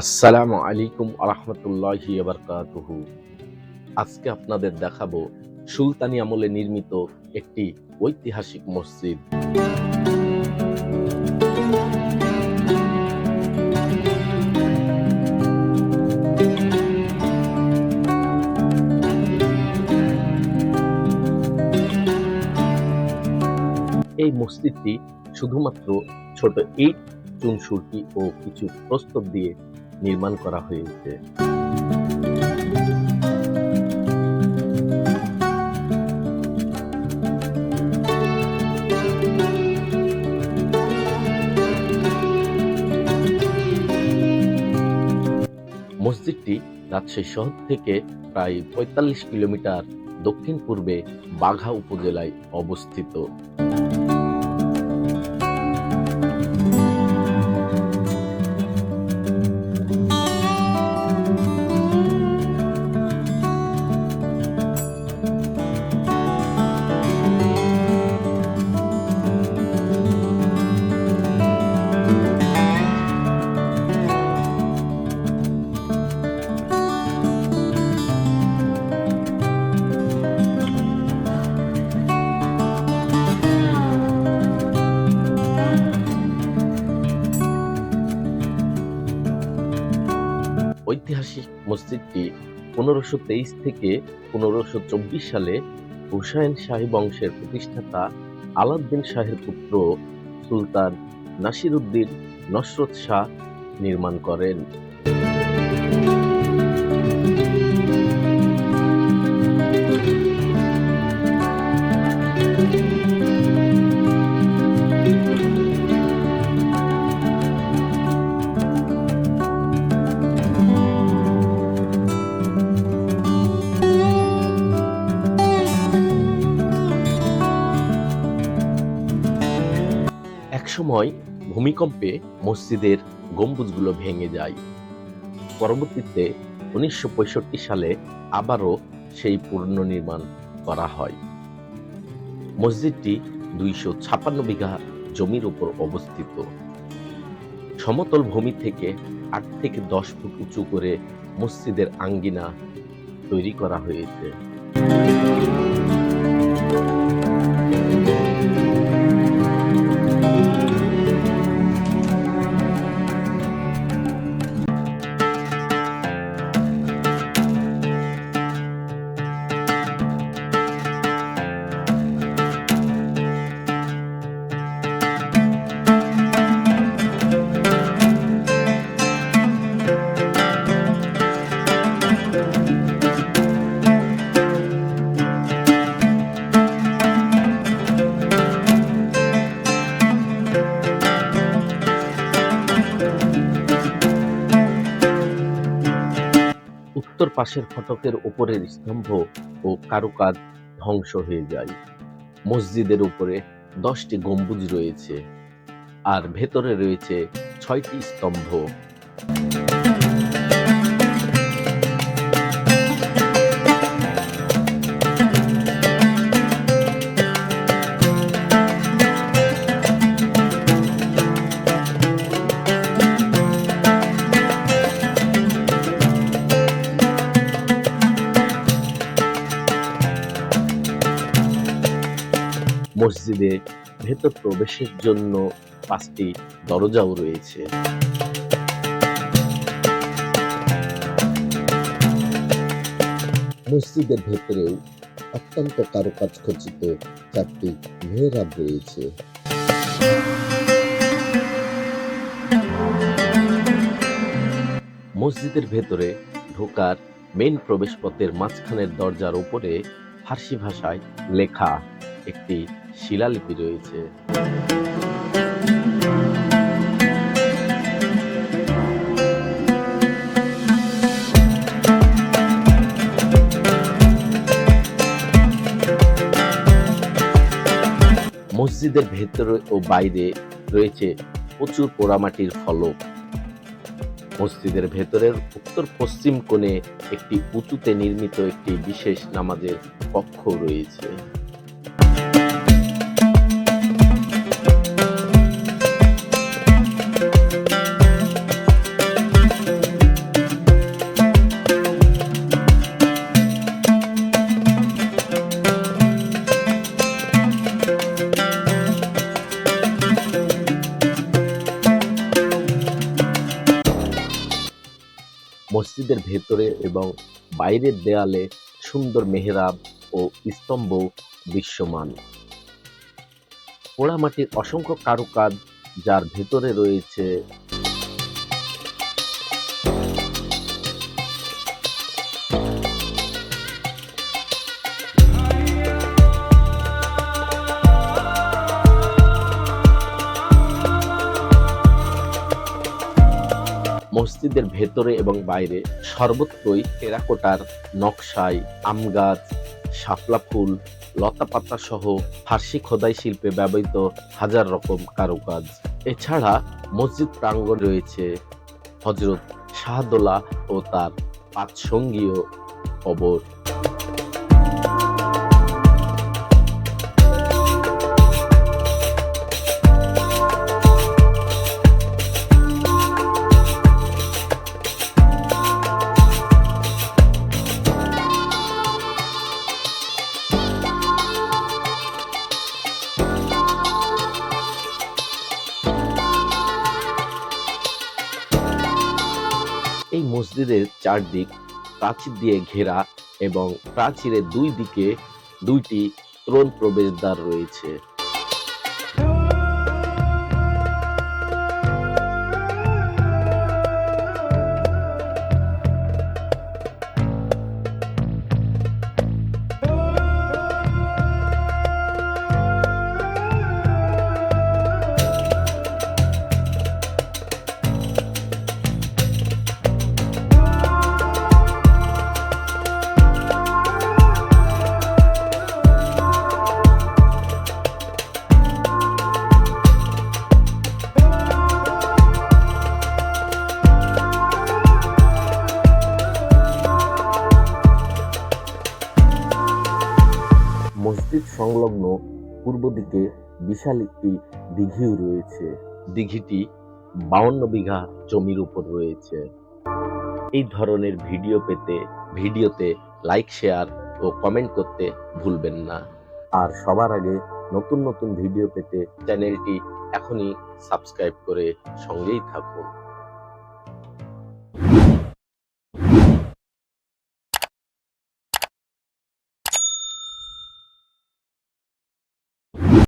আসসালামু আলাইকুম আরহামতুল্লাহি বারকাতুহু। আজকে আপনাদের দেখাবো সুলতানি আমলে নির্মিত একটি ঐতিহাসিক মসজিদ। এই মসজিদটি শুধুমাত্র ছোট ইট, চুনসুরকি ও কিছু প্রস্তর দিয়ে নির্মাণ করা হয়েছে। মসজিদটি রাজশাহী শহর থেকে প্রায় পঁয়তাল্লিশ কিলোমিটার দক্ষিণ পূর্বে বাঘা উপজেলায় অবস্থিত। ঐতিহাসিক মসজিদটি পনেরোশো তেইশ থেকে পনেরোশো চব্বিশ সালে হুসাইন শাহী বংশের প্রতিষ্ঠাতা আলাউদ্দিন শাহের পুত্র সুলতান নাসির উদ্দিন নসরত শাহ নির্মাণ করেন। একসময় ভূমিকম্পে মসজিদের গম্বুজগুলো ভেঙে যায়। পরবর্তীতে উনিশশো সালে আবারও সেই পুনর্নির্মাণ করা হয়। মসজিদটি দুইশো ছাপান্ন বিঘা জমির উপর অবস্থিত। সমতল ভূমি থেকে আট থেকে দশ ফুট উঁচু করে মসজিদের আঙ্গিনা তৈরি করা হয়েছে। উত্তর পাশের ফটকের উপরের স্তম্ভ ও কারুকাজ ধ্বংস হয়ে যায়। মসজিদের উপরে দশটি গম্বুজ রয়েছে আর ভেতরে রয়েছে ছয়টি স্তম্ভ। মসজিদে ভেতর প্রবেশের জন্য পাঁচটি দরজাও রয়েছে। মসজিদের ভেতরেও অত্যন্ত কারুকাজ খচিত চারটি মেহরাব রয়েছে। মসজিদের ভেতরে ঢোকার মেইন প্রবেশপথের মাঝখানের দরজার উপরে ফার্সি ভাষায় লেখা একটি শিলালিপি রয়েছে। মসজিদের ভেতরে ও বাইরে রয়েছে প্রচুর পোড়ামাটির ফলক। মসজিদের ভেতরের উত্তর পশ্চিম কোণে একটি উঁচুতে নির্মিত একটি বিশেষ নামাজের কক্ষ রয়েছে। মসজিদের ভেতরে এবং বাইরের দেয়ালে সুন্দর মেহরাব ও স্তম্ভ দৃশ্যমান। পোড়ামাটির অসংখ্য কারুকাজ যার ভেতরে রয়েছে মসজিদের ভেতরে এবং বাইরে সর্বত্রই টেরাকোটার নকশায় আম গাছ, শাপলা ফুল লতাপাতা সহ ফার্সি খোদাই শিল্পে ব্যবহৃত হাজার রকম কারুকাজ। এছাড়া মসজিদ প্রাঙ্গণ রয়েছে। হজরত শাহদোলা ও তার পাঁচ সঙ্গীয় কবর এই মসজিদের চারদিক প্রাচীর দিয়ে ঘেরা এবং প্রাচীরের দুই দিকে দুইটি ত্রণ প্রবেশদ্বার রয়েছে। সংলগ্ন পূর্ব দিকে বিশাল একটি দিঘিও রয়েছে। দিঘিটি বাউন্ন বিঘা জমির উপর রয়েছে। এই ধরনের ভিডিও পেতে, ভিডিওতে লাইক শেয়ার ও কমেন্ট করতে ভুলবেন না। আর সবার আগে নতুন নতুন ভিডিও পেতে চ্যানেলটি এখনই সাবস্ক্রাইব করে সঙ্গেই থাকুন।